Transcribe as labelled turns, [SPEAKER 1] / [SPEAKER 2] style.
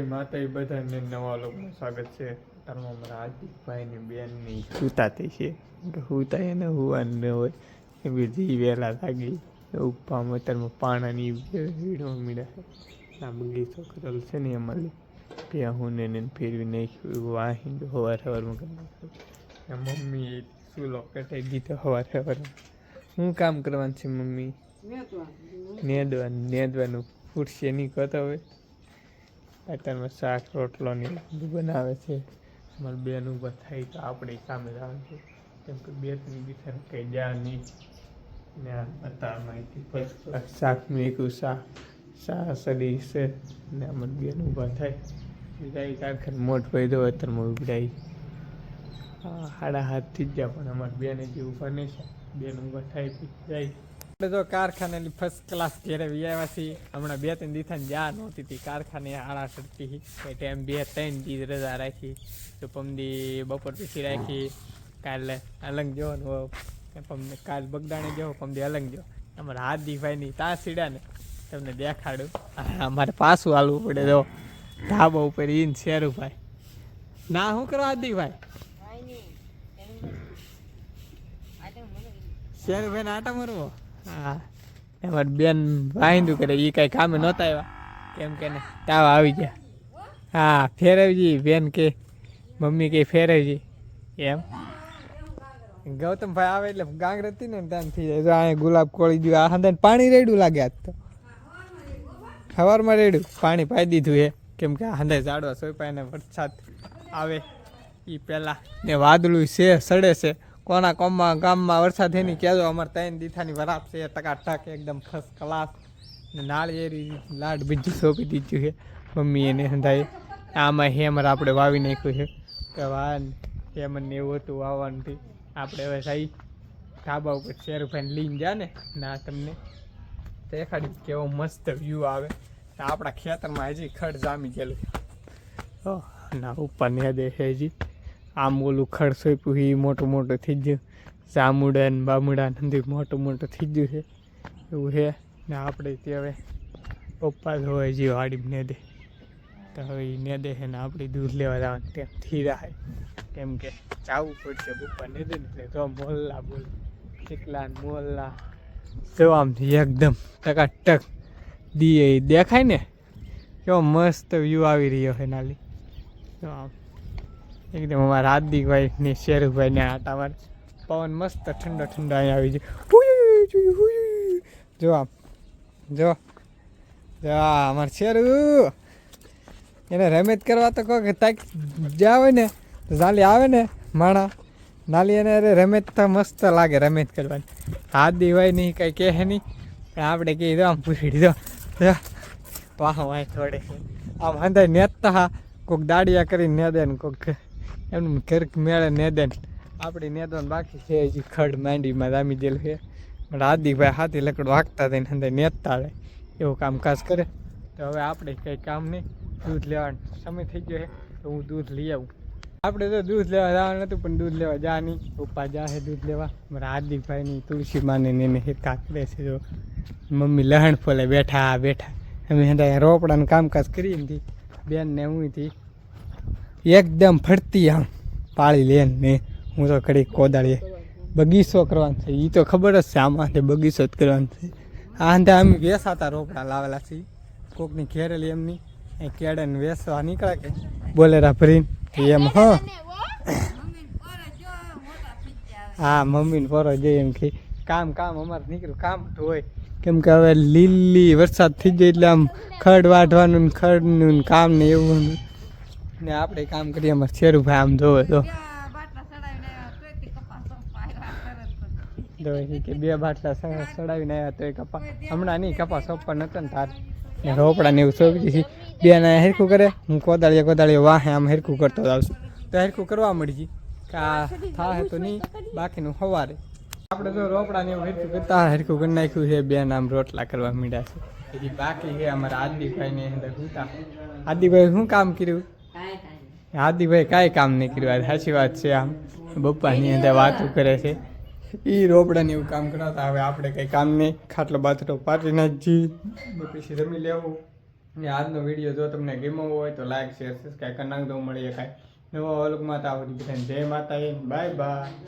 [SPEAKER 1] માતા બધાને નવા લોકોનું સ્વાગત છે. તારમાં અમારા હાર્દિકભાઈ બેનની બેનની સુતાતી છે. હુતા એને હુવાનું ન હોય. એ બીજી વહેલા લાગી. ઉપવામાં અત્યારમાં પાણાની વીડો મીડા આ બગીચો કરેલ છે ને એમાં. ત્યાં હું ને ફેરવી નાખ્યું. વાહી હવાર હવારમાં કરી મમ્મીએ ચૂલો કટાઈ દીધો હવાર હવારમાં શું કામ કરવાનું છે મમ્મી? નેદવાનું. નેદવાનું. ફૂટશે નહીં, કહેતા હોય. અત્યારમાં શાક રોટલોની બધું બનાવે છે. અમારે બેન ઊભા થાય તો આપણે કામે લાવે છે. કેમ કે બે ત્રણ દિવસ કંઈ જા નહીં. ને આ અત્યારમાં અહીંથી first class શાક શા સડી છે. ને અમારે બેન ઊભા થાય. બીજા કારખાને મોટ ભાઈ દો અત્યારમાં ઉભરાઈ. સાડા હાથથી જ જા, પણ અમારે બેને જે ઊભા નહીં છે બેન ઊભા થાય પછી જાય. આપણે તો કારખાનાની ફર્સ્ટ ક્લાસ ઘેરે વ્યાવ્યા છીએ. હમણાં બે ત્રણ દિવસની જા નહોતી હતી કારખાને આળા ચડતી એટલે એમ બે ત્રણ દી રજા રાખી. તો પમદી બપોર પછી રાખી. કાલે અલંગ જવાનું પમને કાલ બગદાણે જવો પમદી અલંગ જો અમારા હાર્દિકભાઈની તા સીડા ને તમને દેખાડું. અમારે પાછું હાલવું પડે જો ધાબા ઉપર ઈન શેરુભાઈ. ના શું કરો હાર્દિકભાઈ શેરુભાઈ ને આટા મારવો? હા. એમાં બેન વાંધું કરે એ કાંઈ કામે નહોતા આવ્યા. કેમ કે ને તાવ આવી ગયા. હા, ફેરવજી, બેન કે, મમ્મી કે ફેરવજી. એમ. ગૌતમભાઈ આવે એટલે ગાંગ રહેતી ને ત્યાં થઈ જાય. જો અહીંયા ગુલાબ કોળી દીધું આ હંદાને પાણી રેડું લાગે આજ તો. સવારમાં રેડું. પાણી પાઈ દીધું એ કેમ કે આ ઝાડવા સોંપાય ને વરસાદ આવે. એ પહેલાં ને વાદળું છે, સડે છે. કોના કોમમાં, ગામમાં વરસાદ એની કહેજો, અમારે ત્રણ દીથાની વરાપ છે, ટકા ટક એકદમ ફર્સ્ટ ક્લાસ ને નાળિયેરી લાડ બીજું સોંપી દીધું છે. મમ્મી એને હંધાય આમાં હેમર આપણે વાવી નાખ્યું છે. કે વાન હેમર ને એવું હતું વાવવાનથી. આપણે હવે સાઈ ધાબા ઉપર શેરુભાઈ લઈને જા ને, ના તમને દેખાડી કેવો મસ્ત વ્યૂ આવે. આપણા ખેતરમાં હજી ખડ જામી ગયેલું ના ઉપર ને દે હજી આમ ઓલું ખડ સોંપ્યું એ મોટું મોટું થઈ ગયું. ચામુડા ને બામુડા ને મોટું મોટું થઈ ગયું છે. એવું છે. ને આપણે તે હવે પપ્પા હોય જે વાડી ને દે. તો હવે એ ને દે છે ને આપણે દૂધ લેવા જવાનું તેમ થી રહે કેમ કે ચાવું પડશે પપ્પા ને દે ને તો મોલ્લા બોલ. ચીકલા ને મોલ્લા. જો આમ એકદમ ટકાટક દીએ દેખાય ને. કેવો મસ્ત વ્યૂ આવી રહ્યો છે નાલી. જો આમ એકદમ અમારા હાર્દિકભાઈ ને શેરુભાઈ ને આટા મારે પવન મસ્ત ઠંડો ઠંડો અહીંયા આવી હુઈ. જો આમ, જો. જો અમારે શેરુ. એને રમત કરવા તો કહો કે તાક આવે ને નાલી આવે ને માણા. નાલી એને અરે રમત તો મસ્ત લાગે, રમત કરવાની. હાર્દિકભાઈ નહીં, કંઈ કહે નહીં. પણ આપણે કહી દો આમ પૂછી દો વાહ વાહ થોડે આમ અંદર નેતા હા કોઈક દાડિયા કરીને ને દે ને કોઈક એમનું ક્યારેક મેળે નેદન આપણી નેદન બાકી છે હજી ખડ માંડીમાં રામી દેલું છે. પણ હાર્દિકભાઈ હાથી લકડું હાંકતા થઈને અંદર નેતા આવે એવું કામકાજ કરે. તો હવે આપણે કંઈ કામ નહીં દૂધ લેવાનો સમય થઈ ગયો છે, તો હું દૂધ લઈ આવું. આપણે તો દૂધ લેવા જવાનું હતું પણ દૂધ લેવા જા નહીં પપ્પા જા છે દૂધ લેવા. મારા હાર્દિકભાઈની તુલસી માને એને હિરકા કરે છે જો. મમ્મી લહણ ફોલે બેઠા બેઠા. અમે રોપડાનું કામકાજ કરીએ હતી બેનને હું થી એકદમ ફરતી આમ પાળી લે ને હું તો ઘડી કોદાળીએ બગીચો કરવાનો છે. એ તો ખબર જ છે આમાં બગીચો જ કરવાનો છે. આ હંધા અમે વેસાતા રોકડા લાવેલા છે કોકની ઘેરેલી એમની એ કેળાને વેસવા નીકળે કે બોલેરા ભરીને એમ હા. હા. મમ્મીને પોરો જઈ એમ કે કામ કામ અમારે નીકળ્યું કામ તો હોય. કેમ કે હવે લીલી વરસાદ થઈ જાય એટલે આમ ખડ વાઢવાનું ને ખડનું કામ ને એવું ને આપણે કામ કરીએ, અમારે શેરુભાઈ આમ જોવે તો. કે બે બાટલા સડાવીને આવ્યા તો એ કપા હમણાં નહીં કપા સોપવા નતો ને તાર. ને રોપડા ને એવું સોપી દીધી. બે ના હેરખું કરે, હું કોદાળીએ કોદાળીએ વાહે આમ હેરખું કરતો જાઉં છું. તો હેરખું કરવા મળી ગઈ કે આ થાય તો નહીં, બાકીનું સવારે આપણે તો રોપડા ને એવું હેરખું કરતા હેરખું કરી નાખ્યું છે બે નામ રોટલા કરવા મીડા છે. પછી બાકી છે અમારા આદિભાઈ ને અંદર આદિભાઈ શું કામ કર્યું? આદિભાઈ કાંઈ કામ નહીં કર્યું. સાચી વાત છે આમ. બપ્પાની અંદર વાતો કરે છે. એ રોપડાને એવું કામ કરાવતા હવે આપણે કંઈ કામ નહીં. ખાટલો બાથરો પાટી નાખજી. પછી રમી લેવું. ને આજનો વીડિયો જો તમને ગમ્યો હોય તો લાઈક શેર સબસ્ક્રાઈબ કરી નાખજો. મળીએ કાંઈ નવા અલગ માતા આવડી બધાને. જય માતા બાય બાય